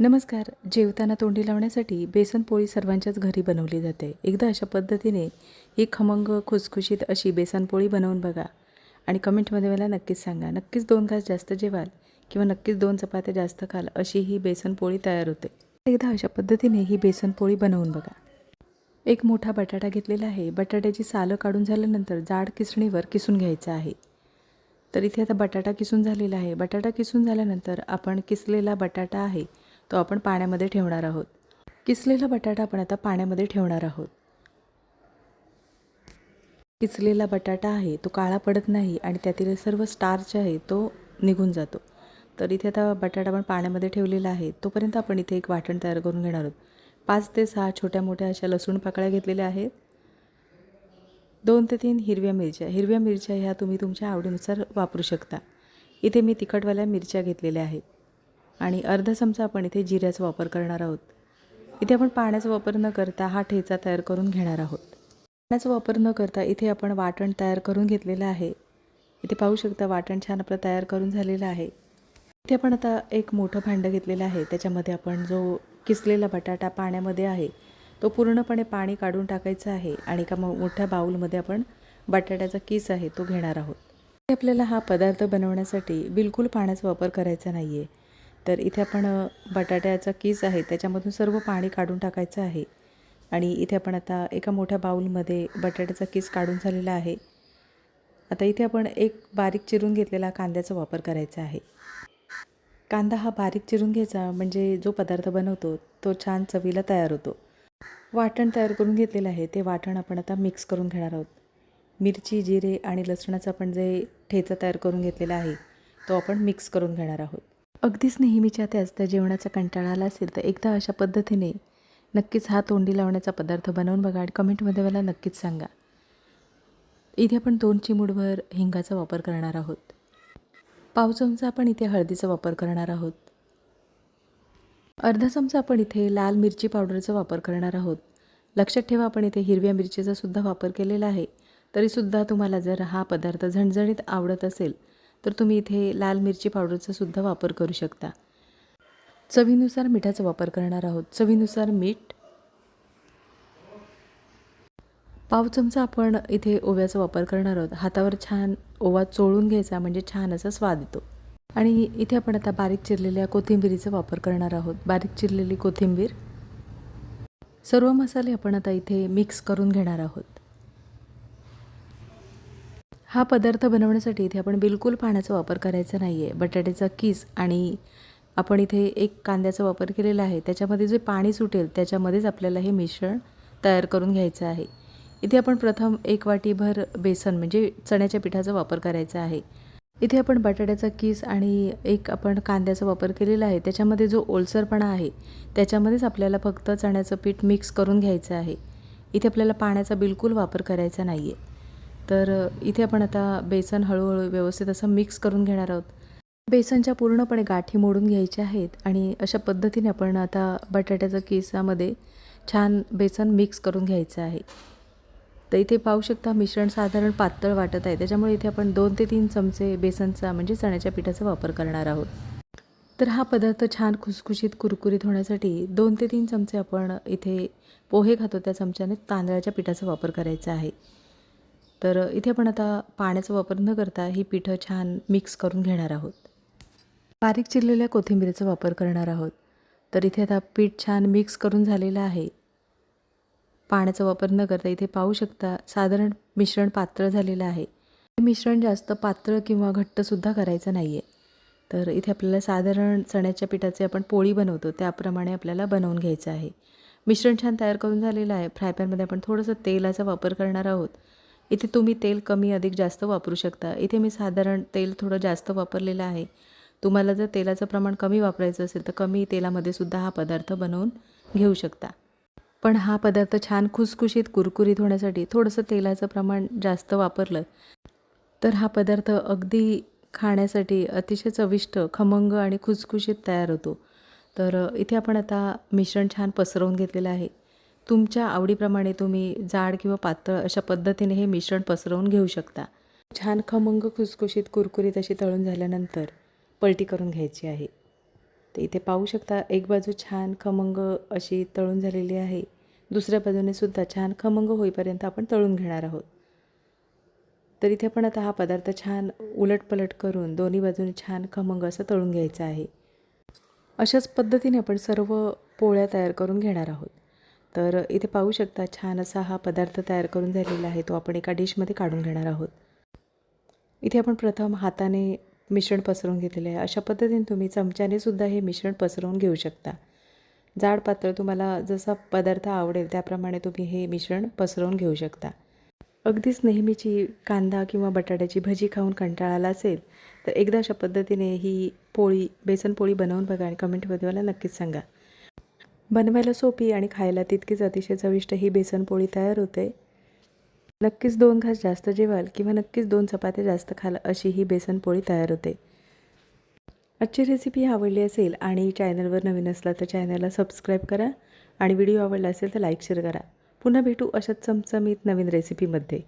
नमस्कार. जेवताना तोंडी लावण्यासाठी बेसन पोळी सर्वांच्याच घरी बनवली जाते. एकदा अशा पद्धतीने ही खमंग खुसखुशीत अशी बेसन पोळी बनवून बघा आणि कमेंटमध्ये मला नक्कीच सांगा. नक्कीच दोन घास जास्त जेवाल किंवा नक्कीच दोन चपात्या जास्त खाल अशी ही बेसन पोळी तयार होते. एकदा अशा पद्धतीने ही बेसन पोळी बनवून बघा. एक मोठा बटाटा घेतलेला आहे. बटाट्याची सालं काढून झाल्यानंतर जाड किसणीवर किसून घ्यायचं आहे. तर इथे आता बटाटा किसून झालेला आहे. बटाटा किसून झाल्यानंतर आपण किसलेला बटाटा आहे तो आपण पाण्यामध्ये ठेवणार आहोत. किसलेला बटाटा आपण आता पाण्यामध्ये ठेवणार आहोत. किसलेला बटाटा आहे तो काळा पडत नाही आणि त्यातील सर्व स्टार्च आहे तो निघून जातो. तर इथे आता बटाटा आपण पाण्यामध्ये ठेवलेला आहे तोपर्यंत आपण इथे एक वाटण तयार करून घेणार आहोत. पाच ते सहा छोट्या मोठ्या अशा लसूण पाकळ्या घेतलेल्या आहेत. दोन ते तीन हिरव्या मिरच्या. हिरव्या मिरच्या ह्या तुम्ही तुमच्या आवडीनुसार वापरू शकता. इथे मी तिखटवाल्या मिरच्या घेतलेल्या आहेत. आणि अर्धा चमचा आपण इथे जिऱ्याचा वापर करणार आहोत. इथे आपण पाण्याचा वापर न करता हा ठेचा तयार करून घेणार आहोत. पाण्याचा वापर न करता इथे आपण वाटण तयार करून घेतलेलं आहे. इथे पाहू शकता वाटण छान आपलं तयार करून झालेलं आहे. इथे आपण आता एक मोठं भांडं घेतलेलं आहे. त्याच्यामध्ये आपण जो किसलेला बटाटा पाण्यामध्ये आहे तो पूर्णपणे पाणी काढून टाकायचं आहे आणि एका मो मोठ्या बाऊलमध्ये आपण बटाट्याचा किस आहे तो घेणार आहोत. इथे आपल्याला हा पदार्थ बनवण्यासाठी बिलकुल पाण्याचा वापर करायचा नाही आहे तर इथे आपण बटाट्याचा किस आहे त्याच्यामधून सर्व पाणी काढून टाकायचं आहे. आणि इथे आपण आता एका मोठ्या बाऊलमध्ये बटाट्याचा किस काढून झालेला आहे. आता इथे आपण एक बारीक चिरून घेतलेला कांद्याचा वापर करायचा आहे. कांदा हा बारीक चिरून घ्यायचा म्हणजे जो पदार्थ बनवतो तो छान चवीला तयार होतो. वाटण तयार करून घेतलेलं आहे ते वाटण आपण आता मिक्स करून घेणार आहोत. मिरची जिरे आणि लसणाचा आपण जे ठेचा तयार करून घेतलेला आहे तो आपण मिक्स करून घेणार आहोत. अगदीच नेहमीच्या त्याच त्या जेवणाचा कंटाळा आला असेल तर एकदा अशा पद्धतीने नक्कीच हा तोंडी लावण्याचा पदार्थ बनवून बघा आणि कमेंटमध्ये मला नक्कीच सांगा. इथे आपण दोन चिमूडभर हिंगाचा वापर करणार आहोत. पाव चमचा आपण इथे हळदीचा वापर करणार आहोत. अर्धा चमचा आपण इथे लाल मिरची पावडरचा वापर करणार आहोत. लक्षात ठेवा आपण इथे हिरव्या मिरचीचा सुद्धा वापर केलेला आहे. तरीसुद्धा तुम्हाला जर हा पदार्थ झणझणीत आवडत असेल तर तुम्ही इथे लाल मिरची पावडरचा सुद्धा वापर करू शकता. चवीनुसार मिठाचा वापर करणार आहोत. चवीनुसार मीठ. पाव चमचा आपण इथे ओव्याचा वापर करणार आहोत. हातावर छान ओवा चोळून घ्यायचा म्हणजे छान असा स्वाद येतो. आणि इथे आपण आता बारीक चिरलेल्या कोथिंबीरीचा वापर करणार आहोत. बारीक चिरलेली कोथिंबीर. सर्व मसाले आपण आता इथे मिक्स करून घेणार आहोत. हा पदार्थ बनवण्यासाठी इथे आपण बिलकुल पाण्याचा वापर करायचा नाही आहे बटाट्याचा किस आणि आपण इथे एक कांद्याचा वापर केलेला आहे. त्याच्यामध्ये जे पाणी सुटेल त्याच्यामध्येच आपल्याला हे मिश्रण तयार करून घ्यायचं आहे. इथे आपण प्रथम एक वाटीभर बेसन म्हणजे चण्याच्या पिठाचा वापर करायचा आहे. इथे आपण बटाट्याचा किस आणि एक आपण कांद्याचा वापर केलेला आहे. त्याच्यामध्ये जो ओलसरपणा आहे त्याच्यामध्येच आपल्याला फक्त चण्याचं पीठ मिक्स करून घ्यायचं आहे. इथे आपल्याला पाण्याचा बिलकुल वापर करायचा नाही आहे तर इथे आपण आता बेसन हळूहळू व्यवस्थित असं मिक्स करून घेणार आहोत. बेसनच्या पूर्णपणे गाठी मोडून घ्यायच्या आहेत आणि अशा पद्धतीने आपण आता बटाट्याच्या केसामध्ये छान बेसन मिक्स करून घ्यायचं आहे. तर इथे पाहू शकता मिश्रण साधारण पातळ वाटत आहे. त्याच्यामुळे इथे आपण दोन ते तीन चमचे बेसनचा म्हणजे चण्याच्या पिठाचा वापर करणार आहोत. तर हा पदार्थ छान खुसखुशीत कुरकुरीत होण्यासाठी दोन ते तीन चमचे आपण इथे पोहे खातो. त्या चमच्याने तांदळाच्या पिठाचा वापर करायचा आहे. तर इथे आपण आता पाण्याचा वापर न करता ही पिठं छान मिक्स करून घेणार आहोत. बारीक चिरलेल्या कोथिंबीरीचा वापर करणार आहोत. तर इथे आता पीठ छान मिक्स करून झालेलं आहे. पाण्याचा वापर न करता इथे पाहू शकता साधारण मिश्रण पातळ झालेलं आहे. हे मिश्रण जास्त पातळ किंवा घट्टसुद्धा करायचं नाही आहे तर इथे आपल्याला साधारण चण्याच्या पिठाचे आपण पोळी बनवतो त्याप्रमाणे आपल्याला बनवून घ्यायचं आहे. मिश्रण छान तयार करून झालेलं आहे. फ्रायपॅनमध्ये आपण थोडंसं तेलाचा वापर करणार आहोत. इथे तुम्ही तेल कमी अधिक जास्त वापरू शकता. इथे मी साधारण तेल थोडं जास्त वापरलेलं आहे. तुम्हाला जर तेलाचं प्रमाण कमी वापरायचं असेल तर कमी तेलामध्ये सुद्धा हा पदार्थ बनवून घेऊ शकता. पण हा पदार्थ छान खुसखुशीत कुरकुरीत होण्यासाठी थोडंसं तेलाचं प्रमाण जास्त वापरलं तर हा पदार्थ अगदी खाण्यासाठी अतिशय चविष्ट खमंग आणि खुसखुशीत तयार होतो. तर इथे आपण आता मिश्रण छान पसरवून घेतलेलं आहे. तुमच्या आवडीप्रमाणे तुम्ही जाड किंवा पातळ अशा पद्धतीने हे मिश्रण पसरवून घेऊ शकता. छान खमंग खुसखुशीत कुरकुरीत अशी तळून झाल्यानंतर पलटी करून घ्यायची आहे. तर इथे पाहू शकता एक बाजू छान खमंग अशी तळून झालेली आहे. दुसऱ्या बाजूने सुद्धा छान खमंग होईपर्यंत आपण तळून घेणार आहोत. तर इथे पण आता हा पदार्थ छान उलटपलट करून दोन्ही बाजूने छान खमंग असं तळून घ्यायचं आहे. अशाच पद्धतीने आपण सर्व पोळ्या तयार करून घेणार आहोत. तर इथे पाहू शकता छान असा हा पदार्थ तयार करून झालेला आहे तो आपण एका डिशमध्ये काढून घेणार आहोत. इथे आपण प्रथम हाताने मिश्रण पसरवून घेतलेलं आहे. अशा पद्धतीने तुम्ही चमच्याने सुद्धा हे मिश्रण पसरवून घेऊ शकता. जाड पातळ तुम्हाला जसा पदार्थ आवडेल त्याप्रमाणे तुम्ही हे मिश्रण पसरवून घेऊ शकता. अगदीच नेहमीची कांदा किंवा बटाट्याची भजी खाऊन कंटाळा आला असेल तर एकदा अशा पद्धतीने ही पोळी बेसन पोळी बनवून बघा आणि कमेंटमध्ये मला नक्कीच सांगा. बनवायला सोपी आणि खायला तितकीच अतिशय चविष्ट ही बेसनपोळी तयार होते. नक्कीच दोन घास जास्त जेवाल किंवा नक्कीच दोन चपात्या जास्त खाल अशी ही बेसनपोळी तयार होते. आजची रेसिपी आवडली असेल आणि चॅनलवर नवीन असला तर चॅनलला सबस्क्राईब करा आणि व्हिडिओ आवडला असेल तर लाईक शेअर करा. पुन्हा भेटू अशाच चमचमीत नवीन रेसिपीमध्ये